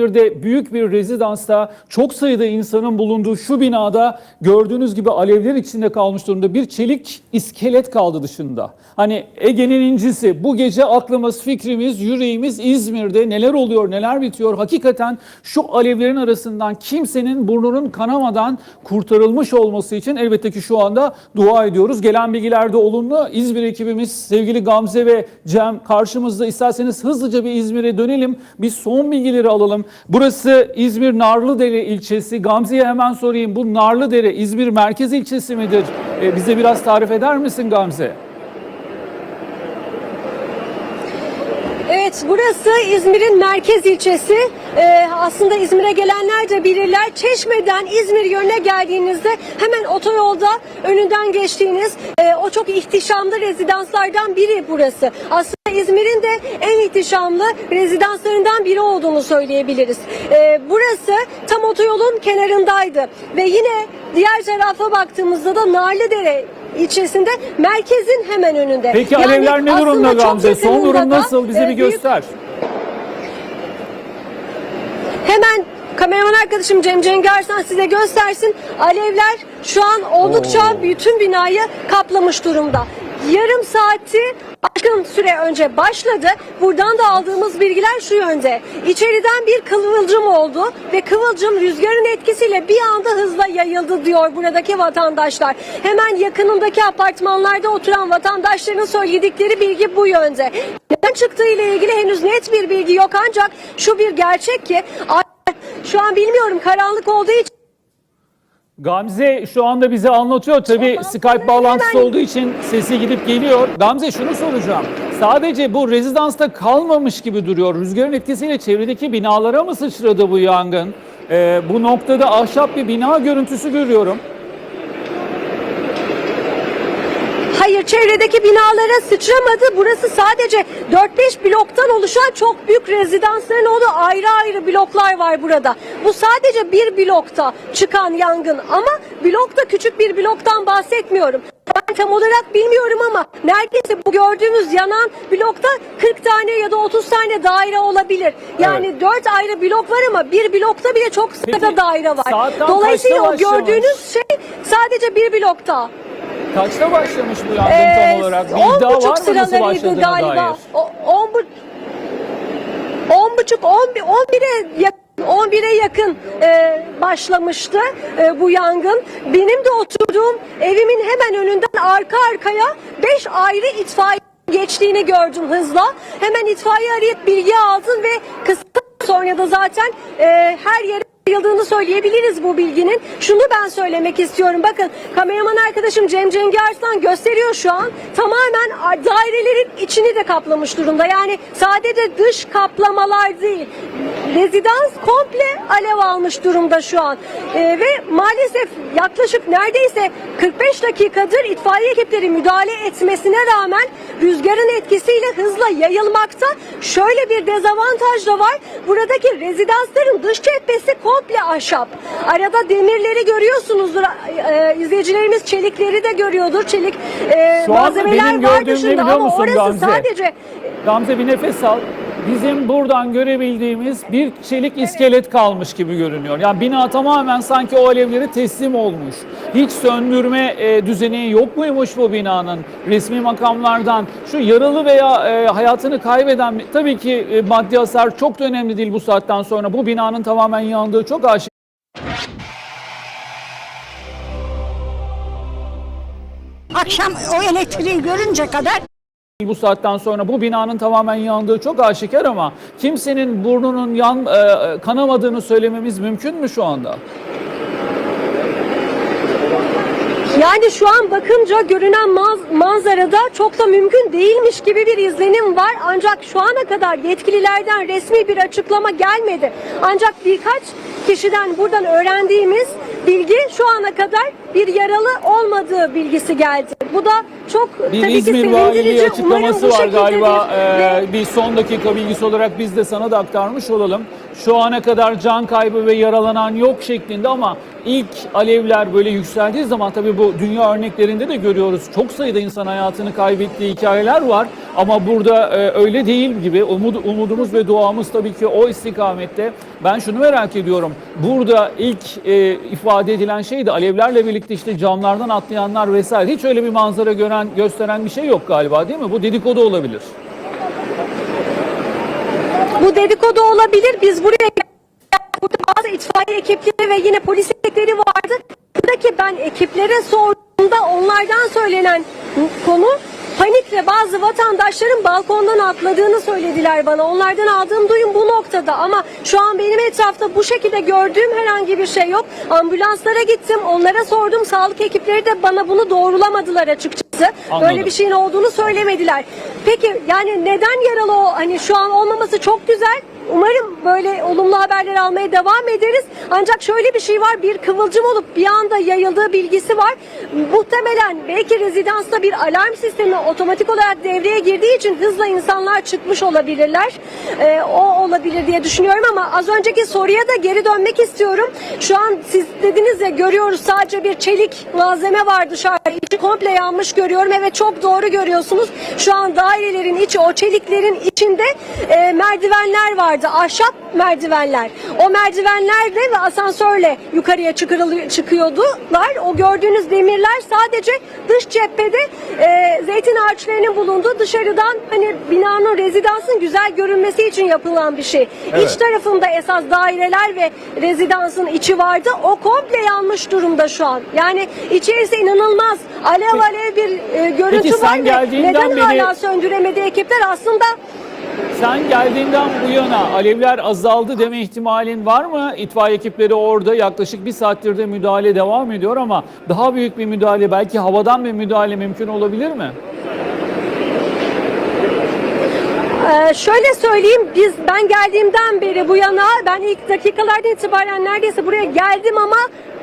İzmir'de büyük bir rezidansta çok sayıda insanın bulunduğu şu binada gördüğünüz gibi alevler içinde kalmış durumda bir çelik iskelet kaldı dışında. Hani Ege'nin incisi bu gece aklımız, fikrimiz, yüreğimiz İzmir'de neler oluyor, neler bitiyor. Hakikaten şu alevlerin arasından kimsenin burnunun kanamadan kurtarılmış olması için elbette ki şu anda dua ediyoruz. Gelen bilgilerde olumlu. İzmir ekibimiz sevgili Gamze ve Cem karşımızda. İsterseniz hızlıca bir İzmir'e dönelim. Bir son bilgileri alalım. Burası İzmir Narlıdere ilçesi. Gamze'ye hemen sorayım. Bu Narlıdere İzmir merkez ilçesi midir? Ee, bize biraz tarif eder misin Gamze? Evet burası İzmir'in merkez ilçesi. Ee, aslında İzmir'e gelenler de bilirler. Çeşme'den İzmir yönüne geldiğinizde hemen otoyolda önünden geçtiğiniz e, o çok ihtişamlı rezidanslardan biri burası. Aslında İzmir'in de en ihtişamlı rezidanslarından biri olduğunu söyleyebiliriz. Ee, burası tam otoyolun kenarındaydı ve yine diğer tarafa baktığımızda da Narlıdere ilçesinde merkezin hemen önünde. Peki Yani alevler ne durumda Gamze? Son durum nasıl? Bize e, bir göster. Hemen kameraman arkadaşım Cem Cengarsan size göstersin. Alevler şu an oldukça Oo. bütün binayı kaplamış durumda. Yarım saati aşkın süre önce başladı. Buradan da aldığımız bilgiler şu yönde. İçeriden bir kıvılcım oldu ve kıvılcım rüzgarın etkisiyle bir anda hızla yayıldı diyor buradaki vatandaşlar. Hemen yakınındaki apartmanlarda oturan vatandaşların söyledikleri bilgi bu yönde. Neden çıktığı ile ilgili henüz net bir bilgi yok ancak şu bir gerçek ki şu an bilmiyorum karanlık olduğu için Gamze şu anda bize anlatıyor. Tabii Tamam, Skype bağlantısı olduğu için sesi gidip geliyor. Gamze şunu soracağım. Sadece bu rezidansta kalmamış gibi duruyor. Rüzgarın etkisiyle çevredeki binalara mı sıçradı bu yangın? Ee, bu noktada ahşap bir bina görüntüsü görüyorum. Çevredeki binalara sıçramadı. Burası sadece 4-5 bloktan oluşan çok büyük rezidansların olduğu ayrı ayrı bloklar var burada. Bu sadece bir blokta çıkan yangın ama blokta küçük bir bloktan bahsetmiyorum. Ben tam olarak bilmiyorum ama neredeyse bu gördüğümüz yanan blokta 40 tane ya da 30 tane daire olabilir. Yani Evet. 4 ayrı blok var ama bir blokta bile çok sayıda daire var. Dolayısıyla o gördüğünüz şey sadece bir blokta. Kaçta başlamış bu yangın Ee, tam olarak? Bir iddia var mı nasıl başladığına galiba. dair? O, on, bu, on buçuk, on, bi- on bire yakın. 11'e yakın e, başlamıştı e, bu yangın. Benim de oturduğum evimin hemen önünden arka arkaya 5 ayrı itfaiye geçtiğini gördüm hızla. Hemen itfaiye arayıp bilgi aldım ve kısa sonra da zaten e, her yere yayıldığını söyleyebiliriz bu bilginin. Şunu ben söylemek istiyorum. Bakın kameraman arkadaşım Cem Cengi Arslan gösteriyor şu an. Tamamen dairelerin içini de kaplamış durumda. Yani sadece dış kaplamalar değil. Rezidans komple alev almış durumda şu an. Ee, ve maalesef yaklaşık neredeyse 45 dakikadır itfaiye ekipleri müdahale etmesine rağmen rüzgarın etkisiyle hızla yayılmakta. Şöyle bir dezavantaj da var. Buradaki rezidansların dış cephesi komple ahşap. Arada demirleri görüyorsunuzdur. Ee, izleyicilerimiz çelikleri de görüyordur. Çelik e, malzemeler var dışında ama orası Gamze? sadece Gamze bir nefes al. Bizim buradan görebildiğimiz bir çelik iskelet kalmış gibi görünüyor. Yani bina tamamen sanki o alevlere teslim olmuş. Hiç söndürme e, düzeni yok muymuş bu binanın? Resmi makamlardan şu yaralı veya e, hayatını kaybeden tabii ki e, maddi hasar çok da önemli değil bu saatten sonra. Bu binanın tamamen yandığı çok aşikar. Akşam o elektriği görünce kadar Bu saatten sonra bu binanın tamamen yandığı çok aşikar ama kimsenin burnunun yan e, kanamadığını söylememiz mümkün mü şu anda? Yani şu an bakınca görünen maz- manzarada çok da mümkün değilmiş gibi bir izlenim var. Ancak şu ana kadar yetkililerden resmi bir açıklama gelmedi. Ancak birkaç kişiden buradan öğrendiğimiz bilgi şu ana kadar bir yaralı olmadığı bilgisi geldi. Bu da çok Bir tabii ki İzmir Valiliği sevindirici. Umarım açıklaması var galiba. Ee, bir son dakika bilgisi olarak biz de sana da aktarmış olalım. Şu ana kadar can kaybı ve yaralanan yok şeklinde ama ilk alevler böyle yükseldiği zaman tabii bu dünya örneklerinde de görüyoruz. Çok sayıda insan hayatını kaybettiği hikayeler var ama burada e, öyle değil gibi. Umud, umudumuz ve duamız tabii ki o istikamette. Ben şunu merak ediyorum. Burada ilk e, ifade edilen şey de alevlerle birlikte işte camlardan atlayanlar vesaire. Hiç öyle bir manzara gören gösteren bir şey yok galiba değil mi? Bu dedikodu olabilir. Bu dedikodu olabilir. Biz buraya burada bazı itfaiye ekipleri ve yine polis ekipleri vardı. Buradaki ben ekiplere sorduğumda onlardan söylenen konu panikle bazı vatandaşların balkondan atladığını söylediler bana. Onlardan aldığım duyum bu noktada ama şu an benim etrafta bu şekilde gördüğüm herhangi bir şey yok. Ambulanslara gittim, onlara sordum. Sağlık ekipleri de bana bunu doğrulamadılar açıkçası. Anladım. Böyle bir şeyin olduğunu söylemediler. Peki yani neden yaralı o? Hani şu an olmaması çok güzel. Umarım böyle olumlu haberler almaya devam ederiz. Ancak şöyle bir şey var. Bir kıvılcım olup bir anda yayıldığı bilgisi var. Muhtemelen belki rezidansta bir alarm sistemi otomatik olarak devreye girdiği için hızla insanlar çıkmış olabilirler. Ee, o olabilir diye düşünüyorum ama az önceki soruya da geri dönmek istiyorum. Şu an siz dediniz ya görüyoruz sadece bir çelik malzeme var dışarıda. Komple yanmış görüyorum. Evet çok doğru görüyorsunuz. Şu an dairelerin içi o çeliklerin içinde e, merdivenler vardı. Ahşap merdivenler. O merdivenlerle ve asansörle yukarıya çıkıyordular. O gördüğünüz demirler sadece dış cephede e, zeytin ağaçlarının bulunduğu dışarıdan hani binanın rezidansın güzel görünmesi için yapılan bir şey. Evet. İç tarafında esas daireler ve rezidansın içi vardı. O komple yanmış durumda şu an. Yani içerisi inanılmaz. Alev alev bir e, görüntü Peki var ve neden beri- hala söndüremedi ekipler aslında Sen geldiğinden bu yana alevler azaldı deme ihtimalin var mı? İtfaiye ekipleri orada yaklaşık bir saattir de müdahale devam ediyor ama daha büyük bir müdahale belki havadan bir müdahale mümkün olabilir mi? Ee, şöyle söyleyeyim biz ben geldiğimden beri bu yana ben ilk dakikalardan itibaren neredeyse buraya geldim ama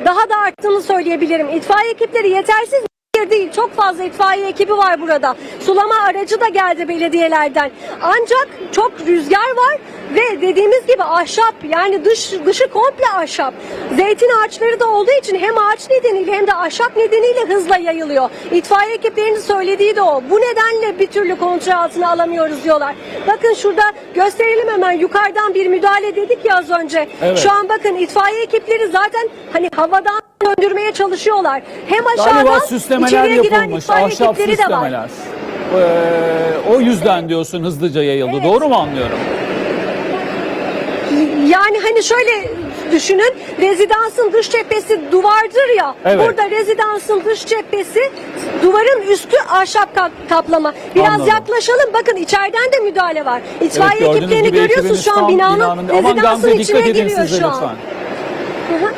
daha da arttığını söyleyebilirim. İtfaiye ekipleri yetersiz değil. Çok fazla itfaiye ekibi var burada. Sulama aracı da geldi belediyelerden. Ancak çok rüzgar var ve dediğimiz gibi ahşap yani dış dışı komple ahşap. Zeytin ağaçları da olduğu için hem ağaç nedeniyle hem de ahşap nedeniyle hızla yayılıyor. İtfaiye ekiplerinin söylediği de o. Bu nedenle bir türlü kontrol altına alamıyoruz diyorlar. Bakın şurada gösterelim hemen yukarıdan bir müdahale dedik ya az önce. Evet. Şu an bakın itfaiye ekipleri zaten hani havadan döndürmeye çalışıyorlar. Hem aşağıdan Galiba süslemeler içeriye giren yapılmış, itfaiye ahşap ekipleri de var. süslemeler. Ee, o yüzden diyorsun hızlıca yayıldı. Evet. Doğru mu anlıyorum? Yani hani şöyle düşünün rezidansın dış cephesi duvardır ya. Evet. Burada rezidansın dış cephesi duvarın üstü ahşap kap- kaplama. Biraz Anladım. yaklaşalım bakın içeriden de müdahale var. İtfaiye gördüğünüz ekiplerini gibi görüyorsunuz ekibiniz şu an tam binanın, Aman Gamze rezidansın içine dikkat edin giriyor size şu an. lütfen. Hı hı.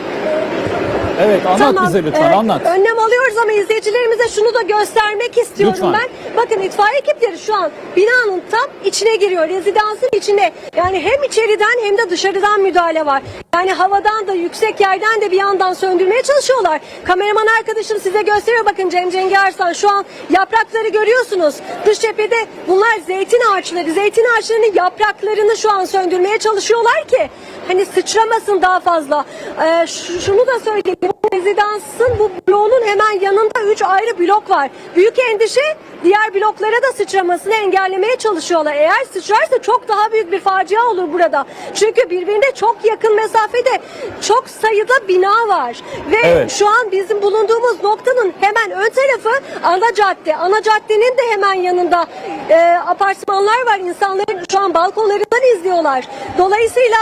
Evet anlat Tamam, bize lütfen e, anlat. Önlem alıyoruz ama izleyicilerimize şunu da göstermek istiyorum Lütfen. ben. Bakın itfaiye ekipleri şu an binanın tam içine giriyor. Rezidansın içine. Yani hem içeriden hem de dışarıdan müdahale var. Yani havadan da yüksek yerden de bir yandan söndürmeye çalışıyorlar. Kameraman arkadaşım size gösteriyor bakın Cem Cengi Arslan. Şu an yaprakları görüyorsunuz. Dış cephede bunlar zeytin ağaçları. Zeytin ağaçlarının yapraklarını şu an söndürmeye çalışıyorlar ki hani sıçramasın daha fazla. Ee, şunu da söyleyeyim. Rezidansın bu bloğunun hemen yanında 3 ayrı blok var. Büyük endişe diğer bloklara da sıçramasını engellemeye çalışıyorlar. Eğer sıçrarsa çok daha büyük bir facia olur burada. Çünkü birbirine çok yakın mesafede çok sayıda bina var. Ve Evet. şu an bizim bulunduğumuz noktanın hemen ön tarafı ana cadde. Ana caddenin de hemen yanında e, apartmanlar var. İnsanların şu an balkonlarından izliyorlar. Dolayısıyla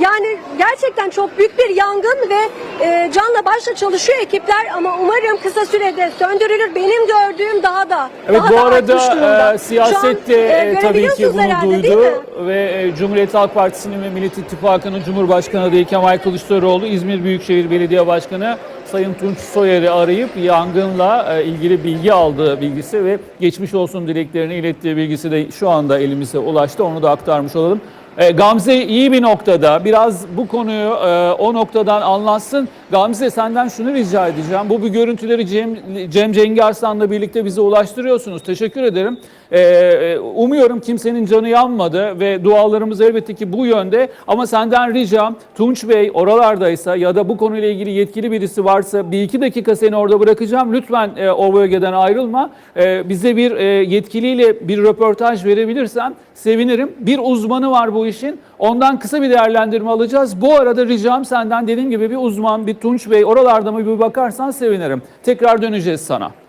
yani gerçekten çok büyük bir yangın ve e, canla başla çalışıyor ekipler ama umarım kısa sürede söndürülür. Benim gördüğüm daha da Evet daha bu da arada e, siyaset de e, e, tabii ki bunu herhalde, duydu ve e, Cumhuriyet Halk Partisi'nin ve Millet İttifakı'nın Cumhurbaşkanı adayı Kemal Kılıçdaroğlu İzmir Büyükşehir Belediye Başkanı Sayın Tunç Soyer'i arayıp yangınla e, ilgili bilgi aldığı bilgisi ve geçmiş olsun dileklerini ilettiği bilgisi de şu anda elimize ulaştı. Onu da aktarmış olalım. E, Gamze iyi bir noktada. Biraz bu konuyu e, o noktadan anlatsın. Gamze senden şunu rica edeceğim. Bu bir görüntüleri Cem, Cem Cengi Arslan'la birlikte bize ulaştırıyorsunuz. Teşekkür ederim. E, e, umuyorum kimsenin canı yanmadı ve dualarımız elbette ki bu yönde. Ama senden ricam Tunç Bey oralardaysa ya da bu konuyla ilgili yetkili birisi varsa bir iki dakika seni orada bırakacağım. Lütfen e, o bölgeden ayrılma. E, bize bir e, yetkiliyle bir röportaj verebilirsen sevinirim. Bir uzmanı var bu işin. Ondan kısa bir değerlendirme alacağız. Bu arada ricam senden dediğim gibi bir uzman, bir Tunç Bey oralarda mı bir bakarsan sevinirim. Tekrar döneceğiz sana.